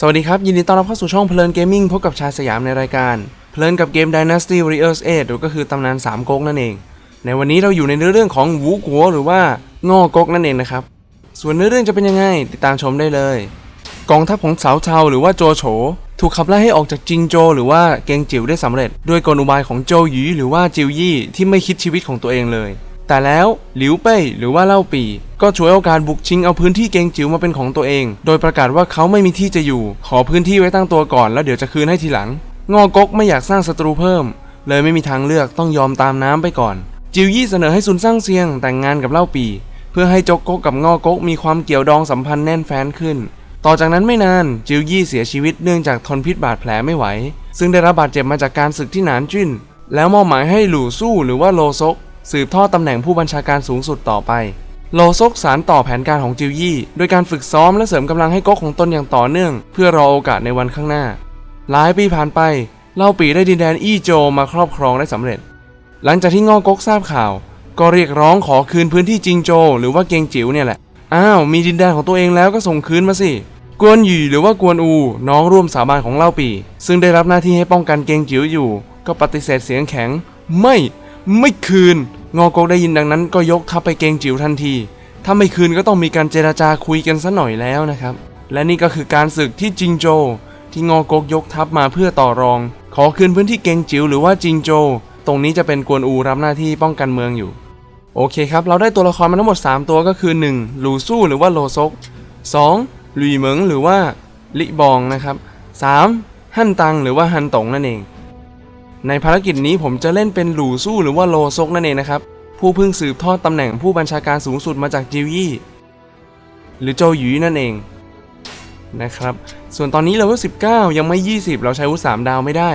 สวัสดีครับ ยินดีต้อนรับเข้าสู่ช่องเพลินเกมมิ่งพบกับชาสยามในรายการ เพลินกับเกม Dynasty Warriors 8หรือก็คือตำนาน3ก๊กนั่นเอง ในวันนี้เราอยู่ในเนื้อเรื่องของวูกัวหรือว่างอก๊กนั่นเองนะครับ ส่วนเนื้อเรื่องจะเป็นยังไง ติดตามชมได้เลย กองทัพของสาวเทาหรือว่าโจโฉถูกขับไล่ให้ออกจากจิงโจ หรือว่าเกงจิ๋วได้สำเร็จ ด้วยกลอุบายของโจหยีหรือว่าจิวยี่ที่ไม่คิดชีวิตของตัวเองเลย แต่แล้วหลิวเป้ยหรือว่าเล่าปี ก็ฉวยโอกาสบุกชิงเอาพื้นที่เกงจิ๋วมาเป็นของตัวเอง โดยประกาศว่าเขาไม่มีที่จะอยู่ ขอพื้นที่ไว้ตั้งตัวก่อนแล้วเดี๋ยวจะคืนให้ทีหลัง งอกกไม่อยากสร้างศัตรูเพิ่ม เลยไม่มีทางเลือกต้องยอมตามน้ำไปก่อน จิวยี่เสนอให้ซุนซ่างเซียงแต่งงานกับเล่าปี เพื่อให้จกกกกับงอกกมีความเกี่ยวดองสัมพันธ์แน่นแฟ้นขึ้น ต่อจากนั้นไม่นานจิวยี่เสียชีวิตเนื่องจากทนพิษบาดแผลไม่ไหว ซึ่งได้รับบาดเจ็บมาจากการศึกที่หนานจิ้นแล้วมอบหมายให้หลู่สู้หรือว่าโลซก สืบทอดตำแหน่งผู้บัญชาการสูงสุดต่อไป โลซกสารต่อแผนการของจิวยี่โดยการฝึกซ้อมและเสริมกำลังให้ก๊กของตนอย่างต่อเนื่อง เพื่อรอโอกาสในวันข้างหน้า หลายปีผ่านไปเล่าปีได้ดินแดนอี้โจมาครอบครองได้สำเร็จ หลังจากที่งอกกทราบข่าว ก็เรียกร้องขอคืนพื้นที่จิงโจ หรือว่าเกงจิ๋วเนี่ยแหละอ้าวมีดินแดนของตัวเองแล้วก็ส่งคืนมาสิกวนหยีหรือว่ากวนอู น้องร่วมสาบานของเล่าปี ซึ่งได้รับหน้าที่ให้ป้องกันเกงจิ๋วอยู่ ก็ปฏิเสธเสียงแข็ง ไม่ ไม่คืน งอกกได้ยินดังนั้นก็ยกทัพไปเกงจิ๋วทันที ถ้าไม่คืนก็ต้องมีการเจราจาคุยกันซะหน่อยแล้วนะครับ และนี่ก็คือการศึกที่จิงโจ ที่งอกกยกทัพมาเพื่อต่อรอง ขอคืนพื้นที่เกงจิ๋วหรือว่าจิงโจ ตรงนี้จะเป็นกวนอูรับหน้าที่ป้องกันเมืองอยู่ โอเคครับ เราได้ตัวละครมาทั้งหมด 3 ตัวก็คือ 1. หลูสู้หรือว่าโลซก 2. หลุยเหมิงหรือว่าลิบองนะครับ 3. ฮั่นตังหรือว่าฮันตงนั่นเอง ในภารกิจนี้ผมจะเล่นเป็นหลู่สู้หรือว่าโลซกนั่นเองนะครับ ผู้เพิ่งสืบทอดตำแหน่งผู้บัญชาการสูงสุดมาจากจิวยี่หรือโจหยีนั่นเองนะครับ ส่วนตอนนี้เลเวล19 ยังไม่ 20 เราใช้อาวุธ3ดาวไม่ได้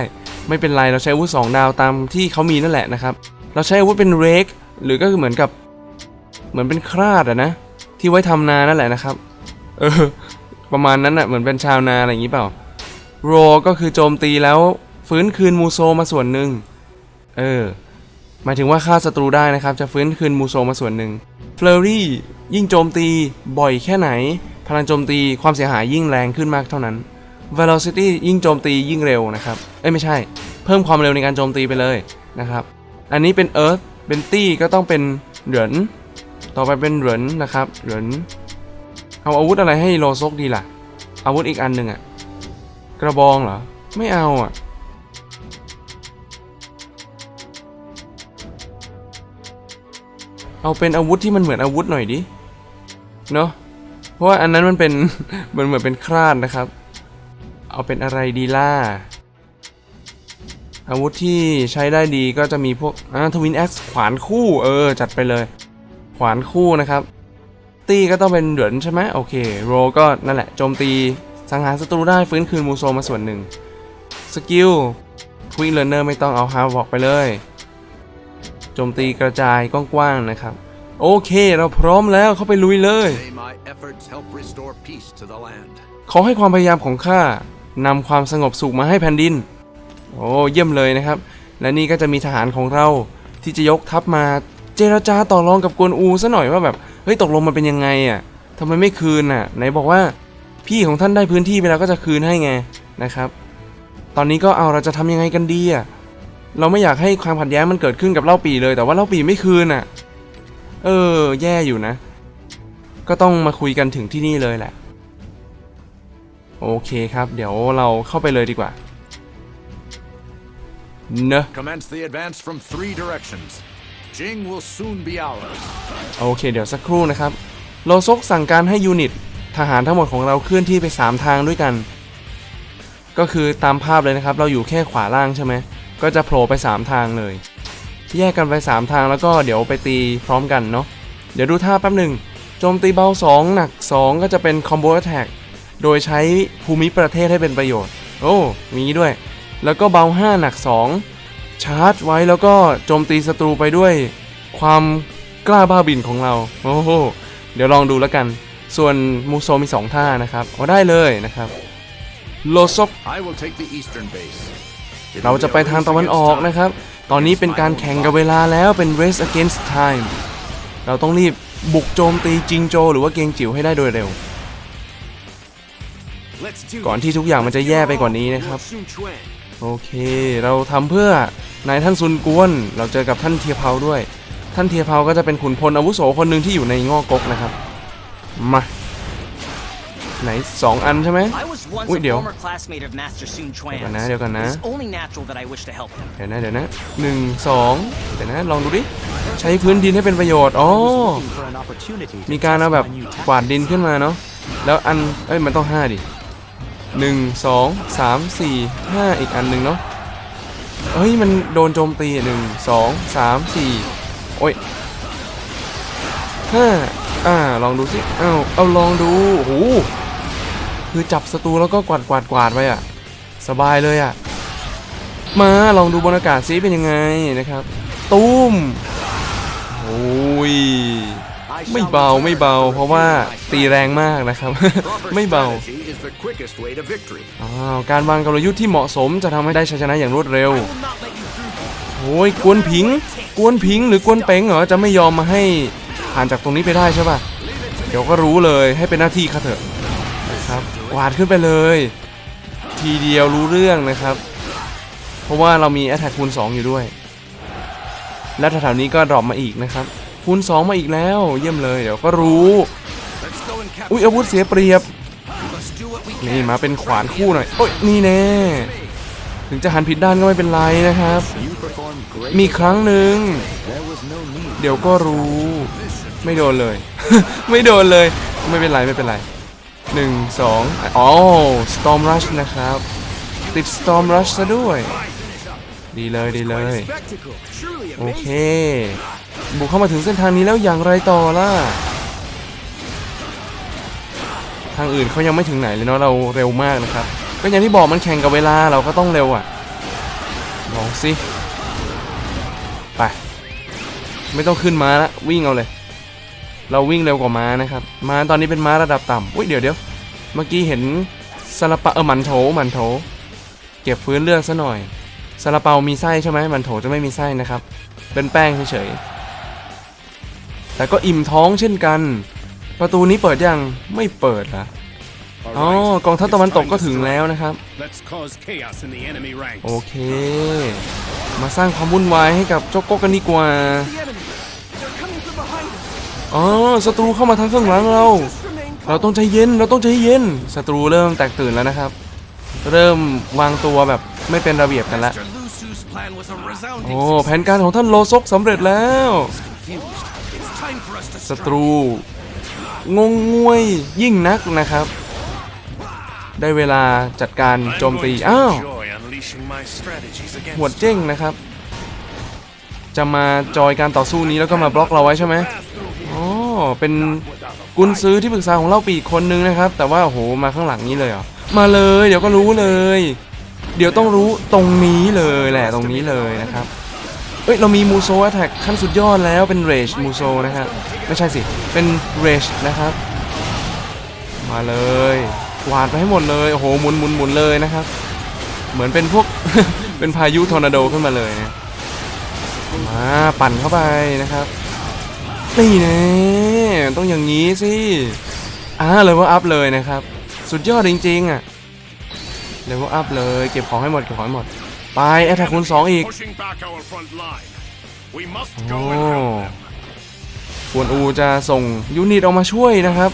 ไม่เป็นไรเราใช้อาวุธ2ดาวตามที่เขามีนั่นแหละนะครับ เราใช้อาวุธเป็นเรกหรือก็คือเหมือนกับ เหมือนเป็นคราดอะนะ ที่ไว้ทำนานั่นแหละนะครับ เออ ประมาณนั้นอะเหมือนเป็นชาวนาอะไรอย่างนี้เปล่า โรก็คือโจมตีแล้ว ฟื้นคืนมูโซมาส่วนหนึ่ง เออ หมายถึงว่าฆ่าศัตรูได้นะครับ จะฟื้นคืนมูโซมาส่วนหนึ่งเฟลอรี่ยิ่งโจมตีบ่อยแค่ไหน พลังโจมตีความเสียหายยิ่งแรงขึ้นมากเท่านั้น velocity ยิ่งโจมตียิ่งเร็วนะครับ เอ้ยไม่ใช่ เพิ่มความเร็วในการโจมตีไปเลยนะครับ อันนี้เป็น earth เป็นตี้ก็ต้องเป็นเหรินต่อไปเป็นเหรินนะครับเหรินเอาอาวุธอะไรให้โลซกดีล่ะ อาวุธอีกอันหนึ่งอะกระบองเหรอ ไม่เอาอะ เอาเป็นอาวุธที่มันเหมือนอาวุธหน่อยดิ เนาะเพราะว่าอันนั้นมันเป็นมือนเหมือนเป็นคราดนะครับ เอาเป็นอะไรดีล่ะอาวุธที่ใช้ได้ดีก็จะมีพวกอ่าทวินแอ็กซ์ขวานคู่เออ จัดไปเลย ขวานคู่นะครับ ตีก็ต้องเป็นเหลือนใช่ไหมโอเค โรก็นั่นแหละโจมตีสังหารศัตรูได้ฟื้นคืนมูโซมาส่วนหนึ่ง สกิลควิกเลอร์เนอร์ไม่ต้องเอาฮาร์บอกไปเลย โจมตีกระจายกว้างๆนะครับ โอเค เราพร้อมแล้วเข้าไปลุยเลย May my efforts help restore peace to the land. ขอให้ความพยายามของข้านำความสงบสุขมาให้แผ่นดิน โอ้เยี่ยมเลยนะครับ และนี่ก็จะมีทหารของเราที่จะยกทัพมาเจรจาต่อรองกับกวนอูซะหน่อยว่าแบบเฮ้ยตกลงมันเป็นยังไงอะทำไมไม่คืนอะไหนบอกว่าพี่ของท่านได้พื้นที่ไปแล้วก็จะคืนให้ไงนะครับ ตอนนี้ก็เอาเราจะทำยังไงกันดีอะ เราไม่อยากให้ความขัดแย้งมันเกิดขึ้นกับเล่าปีเลย แต่ว่าเล่าปีไม่คืนอะ เออ แย่อยู่นะ ก็ต้องมาคุยกันถึงที่นี่เลยแหละ โอเคครับ เดี๋ยวเราเข้าไปเลยดีกว่า เนอะ Commence the advance from three directions. Jing will soon be ours. โอเค เดี๋ยวสักครู่นะครับ โลซกสั่งการให้ยูนิต ทหารทั้งหมดของเราเคลื่อนที่ไป 3 ทางด้วยกัน ก็คือตามภาพเลยนะครับ เราอยู่แค่ขวาล่างใช่ไหม ก็จะโผล่ไป 3 ทางเลย แยกกันไป 3 ทางแล้วก็เดี๋ยวไปตีพร้อมกันเนาะเดี๋ยวดูท่าแป๊บหนึ่งโจมตีเบา 2 หนัก 2 ก็จะเป็นคอมโบแท็กโดยใช้ภูมิประเทศให้เป็นประโยชน์ โอ้มีด้วย แล้วก็เบา 5 หนัก 2 ชาร์จไว้แล้วก็โจมตีศัตรูไปด้วย ความกล้าบ้าบินของเรา โอ้โหเดี๋ยวลองดูแล้วกัน ส่วนมูโซมี 2 ท่านะครับเอาได้เลยนะครับโลซก เราจะไปทางตะวันออกนะครับ ตอนนี้เป็นการแข่งกับเวลาแล้วเป็น race against time เราต้องรีบบุกโจมตีจิงโจ หรือว่าเกงจิ๋วให้ได้โดยเร็ว ก่อนที่ทุกอย่างมันจะแย่ไปกว่านี้นะครับ โอเค เราทำเพื่อนายท่านซุนกวน เราเจอกับท่านเทียเพาด้วย ท่านเทียเพาก็จะเป็นขุนพลอาวุโสคนหนึ่งที่อยู่ในงอกกนะครับ มา ไหนสองอันใช่ไหม I was once Ui, a điều. former classmate of Master Sun Chuan. เดี๋ยวก่อนนะเดี๋ยวก่อนนะ It's only natural that I wish to help him. เดี๋ยวนะเดี๋ยวนะหนึ่งสองเดี๋ยวนะลองดูดิใช้พื้นดินให้เป็นประโยชน์อ๋อ looking for an opportunity to มีการเอา test แบบ my new กวาด tactics. ดินขึ้นมาเนาะแล้วอันเอ้ยมันต้องห้าดิหนึ่งสองสามสี่ห้าอีกอันหนึ่งเนาะเฮ้ยมันโดนโจมตีหนึ่งสองสามสี่โอ้ยห้าอ่าลองดูสิเอาเอาลองดูโอ้โห คือจับศัตรูแล้วก็กวาดกวาดกวาดไปอะ สบายเลยอะ มาลองดูบรรยากาศซิเป็นยังไงนะครับ ตุ้มโอ้ยไม่เบาไม่เบา เพราะว่าตีแรงมากนะครับ ไม่เบาอ้าวการวางกลยุทธ์ที่เหมาะสมจะทำให้ได้ชัยชนะอย่างรวดเร็วโอ้ยกวนผิง กวนผิงหรือกวนเป๋งเหรอจะไม่ยอมมาให้ผ่านจากตรงนี้ไปได้ใช่ป่ะ เดี๋ยวก็รู้เลยให้เป็นหน้าที่ข้าเถอะ วาดขึ้นไปเลย ทีเดียวรู้เรื่องนะครับ เพราะว่าเรามี a t t a c k คูณ 2 อยู่ด้วย และแถวๆนี้ก็ดรอปมาอีกนะครับ คูณ 2 มาอีกแล้ว เยี่ยมเลยเดี๋ยวก็รู้ อุ้ยอาวุธเสียเปรียบ นี่มาเป็นขวานคู่หน่อย โอ้ยนี่แน่ ถึงจะหันผิดด้านก็ไม่เป็นไรนะครับ มีครั้งหนึ่ง เดี๋ยวก็รู้ ไม่โดนเลย ไม่โดนเลย ไม่เป็นไรไม่เป็นไร หนึ่งสองอ๋อ Storm Rush นะครับ ติด Storm Rush ซะด้วย ดีเลยดีเลย โอเค บุกเข้ามาถึงเส้นทางนี้แล้วอย่างไรต่อล่ะ ทางอื่นเขายังไม่ถึงไหนเลยเนาะเราเร็วมากนะครับ ก็อย่างที่บอกมันแข่งกับเวลาเราก็ต้องเร็วอะ ลองสิ ไป ไม่ต้องขึ้นมาละวิ่งเอาเลย เราวิ่งเร็วกว่าม้านะครับ ม้าตอนนี้เป็นม้าระดับต่ำอุ้ยเดี๋ยวเดี๋ยวเมื่อกี้เห็นซาลาเปาเออหมันโถหมันโถเก็บฟื้นเลือดซะหน่อยซาลาเปามีไส้ใช่ไหมหมันโถจะไม่มีไส้นะครับ เป็นแป้งเฉยๆแต่ก็อิ่มท้องเช่นกัน ประตูนี้เปิดยังไม่เปิดละ All อ๋อ right, กองทัพ it's ตะวันตก time ก็ to ถึง strike. แล้วนะครับ Let's cause chaos in the enemy ranks. โอเค มาสร้างความวุ่นวายให้กับเจ้าก๊กกันดีกว่า อ๋อศัตรูเข้ามาทางข้างหลังเรา เราต้องใจเย็น เราต้องใจเย็น ศัตรูเริ่มแตกตื่นแล้วนะครับ เริ่มวางตัวแบบไม่เป็นระเบียบกันแล้วโอ้แผนการของท่านโลซกสำเร็จแล้ว ศัตรู งงงวยยิ่งนักนะครับ ได้เวลาจัดการโจมตี อ้าวหัวเจ้งนะครับ จะมาจอยการต่อสู้นี้แล้วก็มาบล็อกเราไว้ใช่ไหม เป็นกุนซื้อที่ปรึกษาของเราปีกคนนึงนะครับ แต่ว่าโอ้โหมาข้างหลังนี้เลยเหรอมาเลย เดี๋ยวก็รู้เลย เดี๋ยวต้องรู้ตรงนี้เลยแหละตรงนี้เลยนะครับเอ้ยเรามีมูโซแอทแทกขั้นสุดยอดแล้วเป็นเรจมูโซนะครับไม่ใช่สิเป็นเรจนะครับ มาเลยกวาดไปให้หมดเลยโอ้โหหมุนหมุนหมุนเลยนะครับ เหมือนเป็นพวกเป็นพายุทอร์นาโดขึ้นมาเลยนะมาปั่นเข้าไปนะครับนี่น่ ต้องอย่างนี้สิอ่าเลยว่าอัพเลยนะครับ สุดยอดจริงๆอะเลยว่าอัพเลย เก็บของให้หมดเก็บของให้หมด ไปแอทแทกคูณสองอีก pushing back our front line. We must โอ้ go and help them. กวนอูจะส่งยูนิตออกมาช่วยนะครับ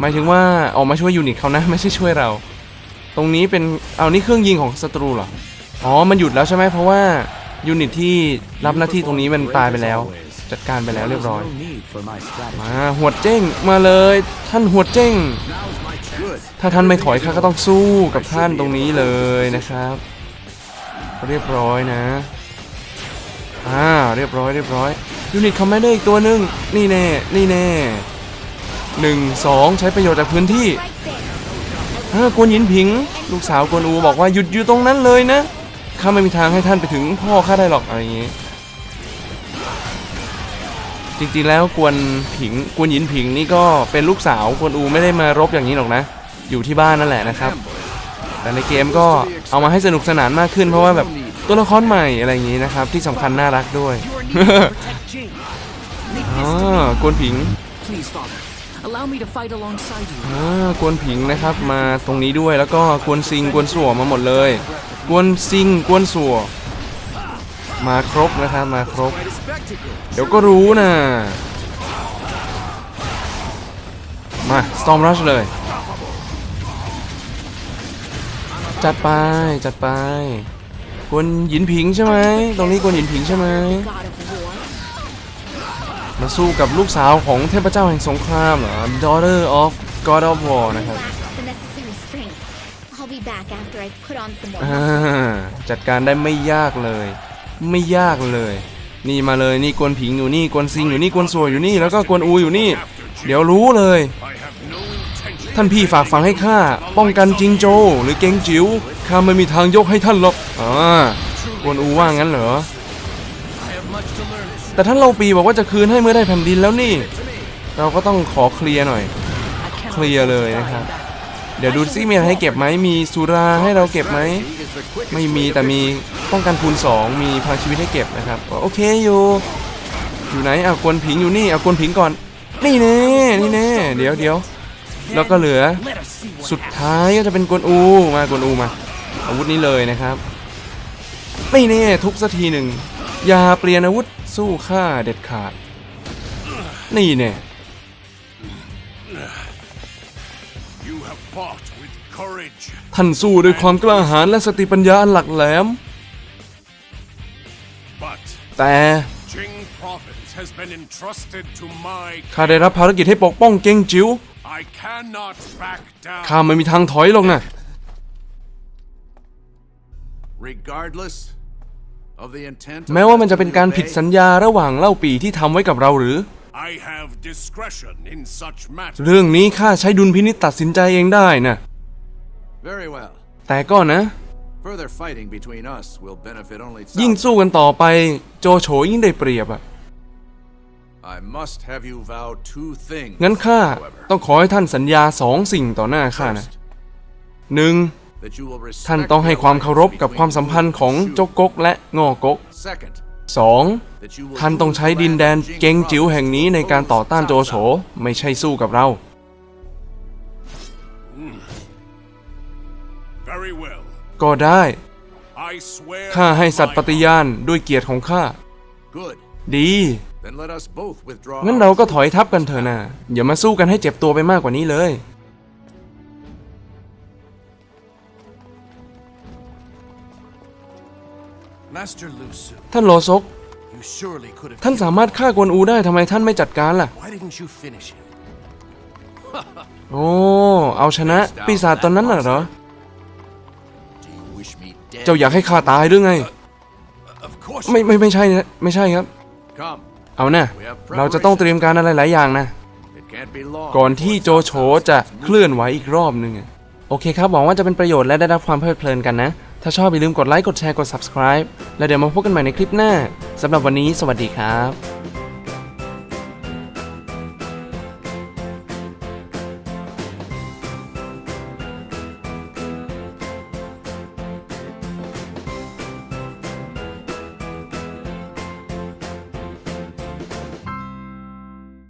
หมายถึงว่าออกมาช่วยยูนิตเขานะไม่ใช่ช่วยเรา ตรงนี้เป็นเอานี่เครื่องยิงของศัตรูเหรออ๋อมันหยุดแล้วใช่ไหมเพราะว่ายูนิตที่รับหน้าที่ตรงนี้มันตายไปแล้ว จัดการไปแล้ว There เรีย was บร้อย no need for my strategy. มาหวดเจ้งมาเลย ท่านหวดเจ้ง Now's my good. ถ้าท่านไม่ถอยข้าก็ต้องสู้กับท่านตรงนี้เลยนะครับ เรียบร้อยนะอ่าเรียบร้อยเรียบร้อยยูนิตคอมมานเดอร์อีกตัวหนึ่งนี่แน่นี่แน่หนึ่งสองใช้ประโยชน์จากพื้นที่อ่ากวนหยินผิง ลูกสาวกวนอูบอกว่าหยุดอยู่ตรงนั้นเลยนะข้าไม่มีทางให้ท่านไปถึงพ่อข้าได้หรอกอะไรอย่างงี้ จริงๆแล้วกวนผิงกวนหยินผิงนี่ก็เป็นลูกสาวกวนอูไม่ได้มารบอย่างนี้หรอกนะ อยู่ที่บ้านนั่นแหละนะครับ แต่ในเกมก็เอามาให้สนุกสนานมากขึ้น เพราะว่าแบบตัวละครใหม่อะไรอย่างนี้นะครับ ที่สำคัญน่ารักด้วยอ๋อกวนผิงอ่ากวนผิงนะครับมาตรงนี้ด้วยแล้วก็กวนซิงกวนสัวมาหมดเลย กวนซิงกวนสัว มาครบนะครับมาครบ เดี๋ยวก็รู้นะ มา Storm Rush เลย จัดไป จัดไปกวนหยินผิงใช่ไหมตรงนี้กวนหยินผิงใช่ไหม God of War. มาสู้กับลูกสาวของเทพเจ้าแห่งสงครามเหรอ Daughter of God of War นะครับ Lack the necessary strength. I'll be back after I put on some more อ่า muscle. จัดการได้ไม่ยากเลย ไม่ยากเลย นี่มาเลยนี่กวนผิงอยู่นี่กวนซิงอยู่นี่กวนสัวอยู่นี่แล้วก็กวนอูอยู่นี่ เดี๋ยวรู้เลย ท่านพี่ฝากฝังให้ข้าป้องกันจิงโจ หรือเกงจิ๋วข้าไม่มีทางยกให้ท่านหรอกอ่ากวนอูว่างั้นเหรอแต่ท่านเราปีบอกว่าจะคืนให้เมื่อได้แผ่นดินแล้วนี่ เราก็ต้องขอเคลียร์หน่อย เคลียร์เลยนะครับ เดี๋ยวดูซิมีอะไรให้เก็บไหมมีสุราให้เราเก็บไหมไม่มีแต่มีป้องกันคูณ2มีพลังชีวิตให้เก็บนะครับโอเคอยู่อยู่ไหนเอะกวนผิงอยู่นี่เอากวนผิงก่อน นี่แน่นี่แน่เดี๋ยวเดี๋ยวแล้วก็เหลือสุดท้ายก็จะเป็นกวนอูมากวนอูมา อาวุธนี้เลยนะครับไม่แน่ทุบสักทีหนึ่งอย่าเปลี่ยนอาวุธสู้ข้าเด็ดขาด นี่แน่ ท่านสู้ด้วยความกล้าหาญและสติปัญญาอันหลักแหลม but แต่ Jing Province has been entrusted to my ข้าได้รับภารกิจให้ปกป้องเกงจิ๋ว I cannot back down. ข้าไม่มีทางถอยลงนะ Regardless of the intent. of แม้ว่ามันจะเป็นการ Master ผิด Liu สัญ Bei, ญาระหว่างเล่าปีที่ทำไว้กับเราหรือ I have discretion in such matters. เรื่องนี้ข้าใช้ดุลพินิจตัดสินใจเองได้นะ Very well. แต่ก็นะ Further fighting between us will benefit only ยิ่ง Cao. สู้กันต่อไป โจโฉยิ่งได้เปรียบอะ I must have you vow two things. งั้นข้า however. ต้องขอให้ท่านสัญญาสองสิ่งต่อหน้าข้านะ First, หนึ่ง that you will respect ท่านต้องให้ the ความเคารพ alliance กับความสัมพันธ์ของ between จกกกและงอกก Second, สอง that you will ท่านต้อง use ใช้ the ดิน land แดน of Jing เกงจิ๋วแห่งนี้ในการต่อต้านโจโฉ Cao Cao. ไม่ใช่สู้กับเรา Very well. ก็ได้ I swear ข้าให้ by สัตย์ป my ฏิญาณด้วยเกียรติของข้า Good. ดี Then let us both withdraw. งั้น our เราก็ถ troops อยทับกันเถอะนะอย่ามาสู้กันให้เจ็บตัวไปมากกว่านี้เลย ท่านโลซก you surely could have. ท่านสามารถฆ่ากวนอูได้ทำไมท่านไม่จัดการล่ะ Why didn't you finish him? โอ้ เอาชนะ ปีศาจตอนนั้นน่ะเหรอ Do you wish me dead? เจ้าอยากให้ข้าตายหรือไง Of course. ไม่ไม่ไม่ใช่นะไม่ใช่ครับ Come. เอานะเราจะต้องเตรียมการอะไรหลายอย่างนะ It can't be long. ก่อนที่ before โจโฉ Cao Cao จะ starts เคลื่อนไหวอีกรอบหนึงอะโอเคครับหวังว่าจะเป็นประโยชน์และได้รับความเพลิดเพลินกันนะ ถ้าชอบอย่าลืมกดไลค์ กดแชร์ กด subscribe แล้วเดี๋ยวมาพบกันใหม่ในคลิปหน้าสำหรับวันนี้สวัสดีครับ